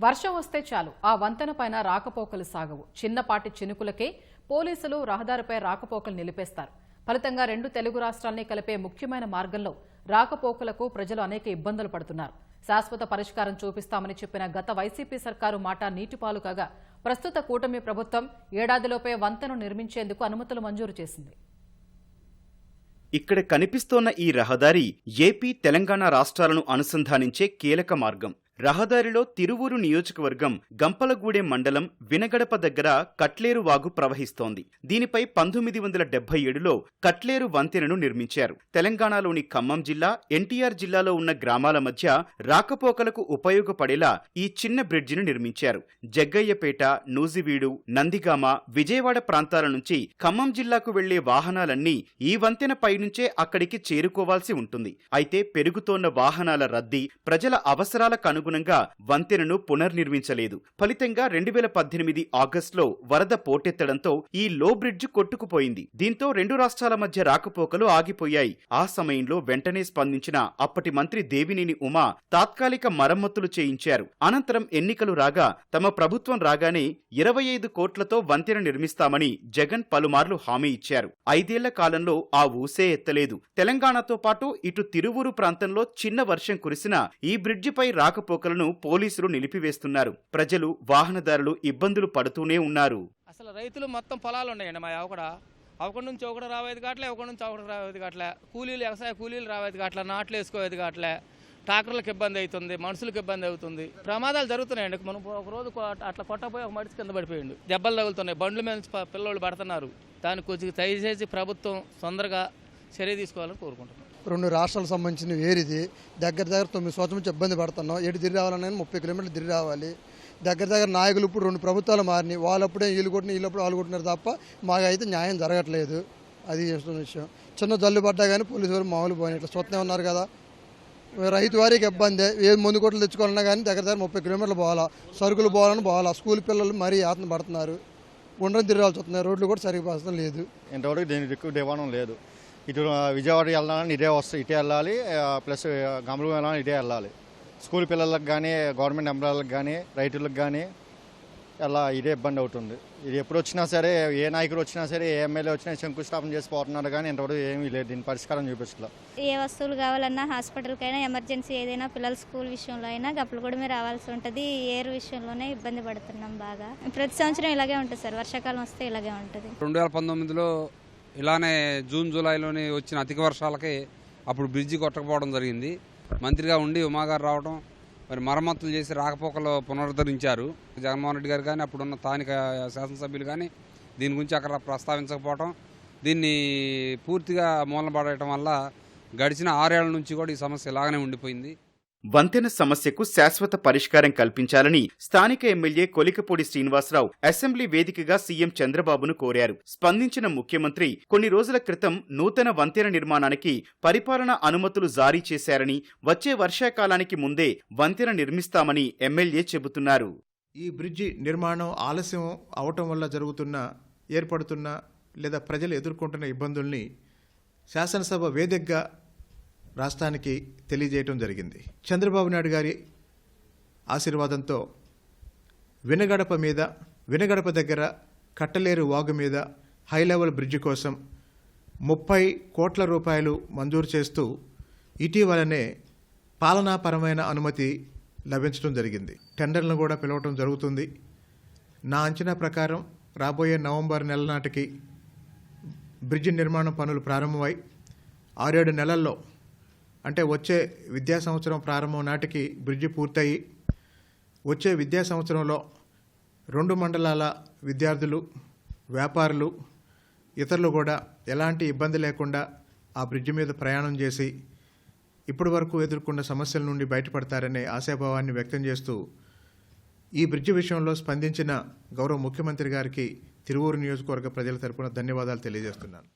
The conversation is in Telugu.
వర్షం వస్తే చాలు ఆ వంతెన పైన రాకపోకలు సాగవు. చిన్నపాటి చినుకులకే పోలీసులు రహదారిపై రాకపోకలు నిలిపేస్తారు. ఫలితంగా రెండు తెలుగు రాష్ట్రాల్ని కలిపే ముఖ్యమైన మార్గంలో రాకపోకలకు ప్రజలు అనేక ఇబ్బందులు పడుతున్నారు. శాశ్వత పరిష్కారం చూపిస్తామని చెప్పిన గత వైసీపీ సర్కారు మాట నీటిపాలు కాగా ప్రస్తుత కూటమి ప్రభుత్వం ఏడాదిలోపే వంతెను నిర్మించేందుకు అనుమతులు మంజూరు చేసింది. ఇక్కడ కనిపిస్తోన్న ఈ రహదారి ఏపీ తెలంగాణ రాష్ట్రాలను అనుసంధానించే కీలక మార్గం. రహదారిలో తిరువూరు నియోజకవర్గం గంపలగూడెం మండలం వినగడప దగ్గర కట్లేరు వాగు ప్రవహిస్తోంది. దీనిపై పంతొమ్మిది వందల డెబ్బై ఏడులో కట్లేరు వంతెనను నిర్మించారు. తెలంగాణలోని ఖమ్మం జిల్లా ఎన్టీఆర్ జిల్లాలో ఉన్న గ్రామాల మధ్య రాకపోకలకు ఉపయోగపడేలా ఈ చిన్న బ్రిడ్జిను నిర్మించారు. జగ్గయ్యపేట నూజివీడు నందిగామ విజయవాడ ప్రాంతాల నుంచి ఖమ్మం జిల్లాకు వెళ్ళే వాహనాలన్నీ ఈ వంతెన పైనుంచే అక్కడికి చేరుకోవాల్సి ఉంటుంది. అయితే పెరుగుతోన్న వాహనాల రద్దీ ప్రజల అవసరాల కను అనుగుణంగా వంతెనను పునర్నిర్మించలేదు. ఫలితంగా రెండు వేల పద్దెనిమిది ఆగస్టులో వరద పోటెత్తడంతో ఈ లో బ్రిడ్జ్ కొట్టుకుపోయింది. దీంతో రెండు రాష్ట్రాల మధ్య రాకపోకలు ఆగిపోయాయి. ఆ సమయంలో వెంటనే స్పందించిన అప్పటి మంత్రి దేవినేని ఉమా తాత్కాలిక మరమ్మతులు చేయించారు. అనంతరం ఎన్నికలు రాగా తమ ప్రభుత్వం రాగానే ఇరవై ఐదు కోట్లతో వంతెన నిర్మిస్తామని జగన్ పలుమార్లు హామీ ఇచ్చారు. ఐదేళ్ళ కాలంలో ఆ ఊసే ఎత్తలేదు. తెలంగాణతో పాటు ఇటు తిరువూరు ప్రాంతంలో చిన్న వర్షం కురిసినా ఈ బ్రిడ్జిపై రాకపోకలను పోలీసులు నిలిపివేస్తున్నారు. ప్రజలు వాహనదారులు ఇబ్బందులు పడుతూనే ఉన్నారు. అసలు రైతులు మొత్తం పొలాలు ఉన్నాయండి మా అవకడ ఒకటి నుంచి ఒకటి రావేది కావట్లే ఒకటి నుంచి ఒకటి రావేది కావట్లే కూలీలు వ్యవసాయ కూలీలు రావేది కావట్లే నాట్లు వేసుకోవేది కావట్లే ట్రాక్టర్లకు ఇబ్బంది అవుతుంది మనుషులకు ఇబ్బంది అవుతుంది. ప్రమాదాలు జరుగుతున్నాయండి. మనం ఒక రోజు అట్లా కొట్టపోయి ఒక మడిచి కింద పడిపోయిండు. దెబ్బలు తగులుతున్నాయి. బండ్ల మీద నుంచి పిల్లోళ్ళు పడుతున్నారు. దానికి కొంచెం దయచేసి ప్రభుత్వం తొందరగా చర్య తీసుకోవాలని కోరుకుంటున్నాం. రెండు రాష్ట్రాలకు సంబంధించిన వేరిది దగ్గర దగ్గర తొమ్మిది సంవత్సరం నుంచి ఇబ్బంది పడుతున్నాం. ఎటు తిరిగి రావాలన్నా ముప్పై కిలోమీటర్లు తిరిగి రావాలి. దగ్గర దగ్గర నాయకులు ఇప్పుడు రెండు ప్రభుత్వాలు మారినాయి. వాళ్ళప్పుడే వీళ్ళు కొట్టిన వీళ్ళప్పుడు వాళ్ళు కొట్టినారు తప్ప మాకైతే న్యాయం జరగట్లేదు. అది చేస్తున్న విషయం. చిన్న జల్లు పడ్డా కానీ పోలీసు వారు మామూలు పోయిన ఇట్లా స్వత్నే ఉన్నారు కదా. రైతు వారికి ఇబ్బంది. ఏ ముందు కోట్లు తెచ్చుకోవాలన్నా కానీ దగ్గర దగ్గర ముప్పై కిలోమీటర్లు పోవాలా. సరుకులు పోవాలని పోవాలా. స్కూల్ పిల్లలు మరీ ఆత్మ పడుతున్నారు. గుండ్రం తిరగాల్సి వస్తున్నాయి రోడ్లు కూడా సరిగ్గా లేదు. ఇంతవరకు దీనికి దిక్కు దివాణం లేదు. ఇటు విజయవాడ వెళ్ళాలని ఇదే వస్తుంది ఇటే వెళ్ళాలి ప్లస్ గమలు వెళ్ళాలని ఇటే వెళ్ళాలి. స్కూల్ పిల్లలకు కానీ గవర్నమెంట్ ఎంప్లాయీలకు కానీ రైతులకు కానీ అలా ఇదే ఇబ్బంది అవుతుంది. ఇది ఎప్పుడు వచ్చినా సరే ఏ నాయకుడు వచ్చినా సరే ఏ ఎమ్మెల్యే వచ్చినా శంకుస్థాపన చేసి పోతున్నారు కానీ ఇంతవరకు ఏమీ లేదు. దీని పరిష్కారం చూపించలే ఏ వస్తువులు కావాలన్నా హాస్పిటల్కైనా ఎమర్జెన్సీ ఏదైనా పిల్లల స్కూల్ విషయంలో అయినా గప్పలగూడమే రావాల్సి ఉంటుంది. ఏర్ విషయంలోనే ఇబ్బంది పడుతున్నాం బాగా. ప్రతి సంవత్సరం ఇలాగే ఉంటుంది సార్. వర్షాకాలం వస్తే ఇలాగే ఉంటుంది. రెండు వేల పంతొమ్మిదిలో ఇలానే జూన్ జూలైలోని వచ్చిన అధిక వర్షాలకి అప్పుడు బ్రిడ్జి కొట్టకపోవడం జరిగింది. మంత్రిగా ఉండి ఉమాగారు రావడం మరి మరమ్మతులు చేసి రాకపోకలు పునరుద్ధరించారు. జగన్మోహన్ రెడ్డి గారు కానీ అప్పుడున్న స్థానిక శాసనసభ్యులు కానీ దీని గురించి అక్కడ ప్రస్తావించకపోవడం దీన్ని పూర్తిగా మూలపడటం వల్ల గడిచిన ఆరేళ్ళ నుంచి కూడా ఈ సమస్య ఇలాగనే ఉండిపోయింది. వంతెన సమస్యకు శాశ్వత పరిష్కారం కల్పించాలని స్థానిక ఎమ్మెల్యే కొలికపూడి శ్రీనివాసరావు అసెంబ్లీ వేదికగా సీఎం చంద్రబాబును కోరారు. స్పందించిన ముఖ్యమంత్రి కొన్ని రోజుల క్రితం నూతన వంతెన నిర్మాణానికి పరిపాలన అనుమతులు జారీ చేశారని వచ్చే వర్షాకాలానికి ముందే వంతెన నిర్మిస్తామని ఎమ్మెల్యే చెబుతున్నారు. ఈ బ్రిడ్జి నిర్మాణం ఆలస్యం అవటం వల్ల జరుగుతున్న ఏర్పడుతున్న లేదా ప్రజలు ఎదుర్కొంటున్న ఇబ్బందుల్ని శాసనసభ వేదికగా రాష్ట్రానికి తెలియజేయటం జరిగింది. చంద్రబాబు నాయుడు గారి ఆశీర్వాదంతో వినగడప మీద వినగడప దగ్గర కట్టలేరు వాగు మీద హై లెవెల్ బ్రిడ్జి కోసం ముప్పై కోట్ల రూపాయలు మంజూరు చేస్తూ ఇటీవలనే పాలనాపరమైన అనుమతి లభించడం జరిగింది. టెండర్లను కూడా పిలవటం జరుగుతుంది. నా అంచనా ప్రకారం రాబోయే నవంబర్ నెల నాటికి బ్రిడ్జి నిర్మాణం పనులు ప్రారంభమై ఆరేడు నెలల్లో అంటే వచ్చే విద్యా సంవత్సరం ప్రారంభం నాటికి బ్రిడ్జి పూర్తయి వచ్చే విద్యా సంవత్సరంలో రెండు మండలాల విద్యార్థులు వ్యాపారులు ఇతరులు కూడా ఎలాంటి ఇబ్బంది లేకుండా ఆ బ్రిడ్జి మీద ప్రయాణం చేసి ఇప్పటి వరకు ఎదుర్కొన్న సమస్యల నుండి బయటపడతారనే ఆశాభావాన్ని వ్యక్తం చేస్తూ ఈ బ్రిడ్జి విషయంలో స్పందించిన గౌరవ ముఖ్యమంత్రి గారికి తిరువూరు నియోజకవర్గ ప్రజల తరపున ధన్యవాదాలు తెలియజేస్తున్నాను.